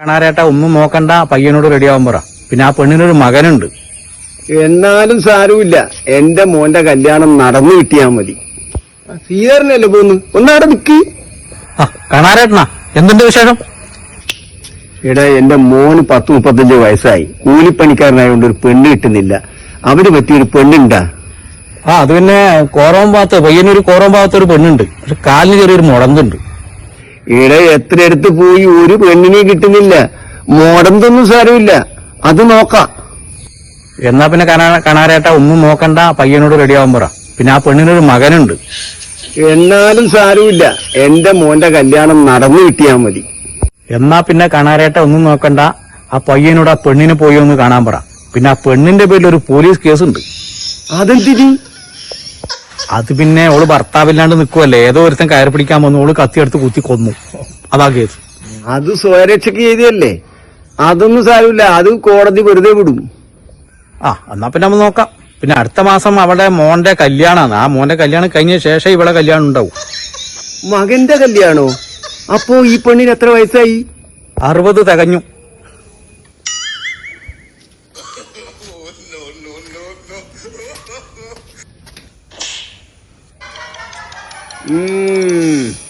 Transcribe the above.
കാണാരേട്ട ഉമ്മ നോക്കണ്ട പയ്യനോട് റെഡിയാവാൻ പറ. പിന്നെ ആ പെണ്ണിനൊരു മകനുണ്ട്. എന്നാലും സാരമില്ല. എന്റെ മോന്റെ കല്യാണം നടന്നു കിട്ടിയാ മതി. സീതാറിനല്ലേ പോന്ന്? ഒന്നവിടെ നിക്ക്. കാണാരേട്ടനാ എന്തുണ്ട് വിശേഷം? എടാ എന്റെ മോന് പത്ത് മുപ്പത്തഞ്ച് വയസ്സായി. കൂലിപ്പണിക്കാരനായതുകൊണ്ട് ഒരു പെണ്ണ് കിട്ടുന്നില്ല. അവർ പറ്റിയൊരു പെണ്ണുണ്ടാ. ആ അത് പിന്നെ കോറോം ഭാഗത്ത് പയ്യനൊരു കോറോം ഭാഗത്ത് ഒരു പെണ്ണുണ്ട്. പക്ഷെ കാലിന് ചെറിയൊരു മുടന്തുണ്ട്. ഇട എത്ര അടുത്ത് പോയി? ഒരു പെണ്ണിനെ കിട്ടുന്നില്ല. മോടന്തൊന്നും സാരമില്ല. അത് നോക്കാം. എന്നാ പിന്നെ കണാരേട്ട ഒന്നും നോക്കണ്ട. പയ്യനോട് റെഡിയാവാൻ പറ. പിന്നെ ആ പെണ്ണിനൊരു മകനുണ്ട്. എന്നാലും സാരമില്ല. എന്റെ മോന്റെ കല്യാണം നടന്നു കിട്ടിയാ മതി. എന്നാ പിന്നെ കാണാരേട്ട ഒന്നും നോക്കണ്ട. ആ പയ്യനോട് ആ പെണ്ണിനെ പോയി ഒന്ന് കാണാൻ പറ. പിന്നെ ആ പെണ്ണിന്റെ പേരിൽ ഒരു പോലീസ് കേസുണ്ട്. അതെന്തിനി? അത് പിന്നെ ഓൾ ഭർത്താവില്ലാണ്ട് നിൽക്കുവല്ലേ ഏതോ ഒരുത്തൻ കയറി പിടിക്കാൻ വന്നു. ഓൾ കത്തിയെടുത്ത് കുത്തി കൊന്നു. അതാ കേസ്. അത് സ്വയരക്ഷയ്ക്ക് ചെയ്തല്ലേ അതൊന്നും സാരമില്ല. അത് കോടതി വെറുതെ വിടും. ആ എന്നാ പിന്നെ നമ്മൾ നോക്കാം. പിന്നെ അടുത്ത മാസം അവിടെ മോന്റെ കല്യാണമാണ് ആ മോന്റെ കല്യാണം കഴിഞ്ഞ ശേഷം ഇവിടെ കല്യാണം ഉണ്ടാവും. മകന്റെ കല്യാണോ? അപ്പോ ഈ പെണ്ണിന് എത്ര വയസ്സായി? അറുപത് തികഞ്ഞു. 嗯。